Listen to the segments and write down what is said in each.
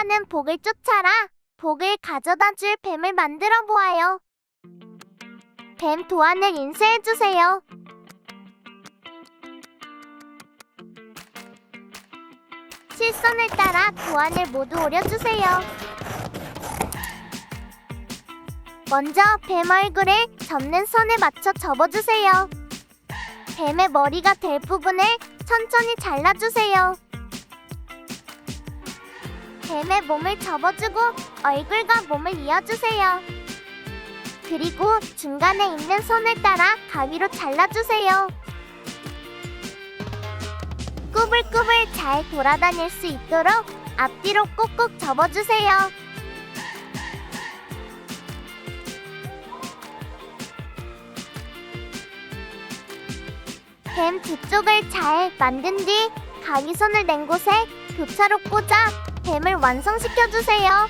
도망가는 복을 쫓아라. 복을 가져다 줄 뱀을 만들어 보아요. 뱀 도안을 인쇄해 주세요. 실선을 따라 도안을 모두 오려주세요. 먼저 뱀 얼굴을 접는 선에 맞춰 접어주세요. 뱀의 머리가 될 부분을 천천히 잘라주세요. 뱀의 몸을 접어주고 얼굴과 몸을 이어주세요. 그리고 중간에 있는 선을 따라 가위로 잘라주세요. 꾸불꾸불 잘 돌아다닐 수 있도록 앞뒤로 꼭꼭 접어주세요. 뱀 뒤쪽을 잘 만든 뒤 가위선을 낸 곳에 교차로 꽂아 뱀을 완성시켜주세요.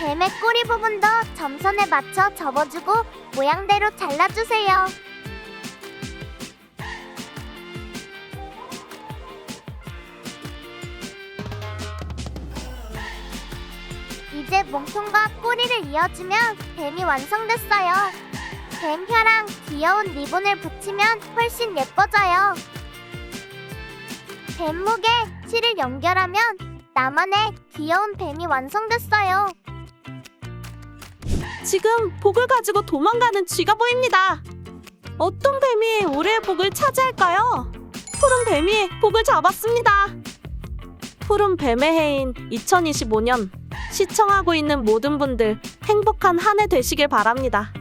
뱀의 꼬리 부분도 점선에 맞춰 접어주고 모양대로 잘라주세요. 이제 몸통과 꼬리를 이어주면 뱀이 완성됐어요. 뱀 혀랑 귀여운 리본을 붙이면 훨씬 예뻐져요. 뱀목에 실을 연결하면 나만의 귀여운 뱀이 완성됐어요. 지금 복을 가지고 도망가는 쥐가 보입니다. 어떤 뱀이 우리의 복을 차지할까요? 푸른 뱀이 복을 잡았습니다. 푸른 뱀의 해인 2025년 시청하고 있는 모든 분들 행복한 한 해 되시길 바랍니다.